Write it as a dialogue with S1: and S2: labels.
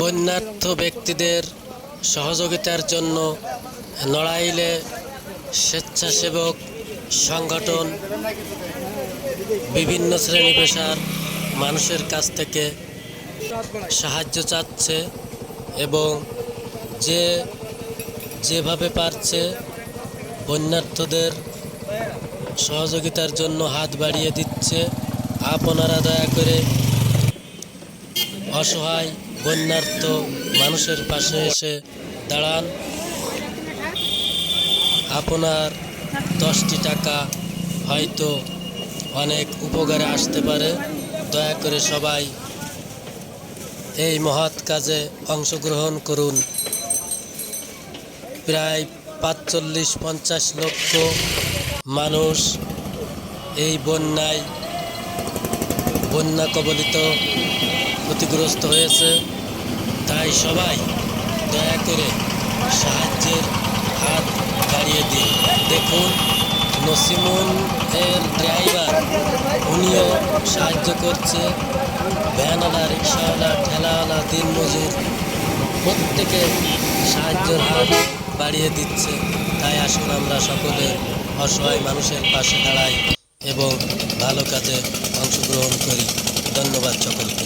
S1: বন্যার্থ ব্যক্তিদের সহযোগিতার জন্য নড়াইলে স্বেচ্ছাসেবক সংগঠন, বিভিন্ন শ্রেণি পেশার মানুষের কাছ থেকে সাহায্য চাচ্ছে এবং যে যেভাবে পারছে বন্যার্থদের সহযোগিতার জন্য হাত বাড়িয়ে দিচ্ছে। আপনারা দয়া করে অসহায়, বন্যার্থ মানুষের পাশে এসে দাঁড়ান। আপনার দশটি টাকা হয়তো অনেক উপকারে আসতে পারে। দয়া করে সবাই এই মহৎ কাজে অংশগ্রহণ করুন। প্রায় পাঁচচল্লিশ পঞ্চাশ লক্ষ মানুষ এই বন্যায় বন্যা কবলিত ক্ষতিগ্রস্ত হয়েছে। তাই সবাই দয়া করে সাহায্যের হাত বাড়িয়ে দিন। দেখুন নসিমুন এর ড্রাইভার, উনিও সাহায্য করছে। ভ্যানওয়ালা রিক্সাওয়ালা ঠেলাওয়ালা, দিনমজুর, প্রত্যেকে সাহায্যের হাত বাড়িয়ে দিচ্ছে। তাই আসুন আমরা সকলে অসহায় মানুষের পাশে দাঁড়াই এবং ভালো কাজে অংশগ্রহণ করি। ধন্যবাদ সকলকে।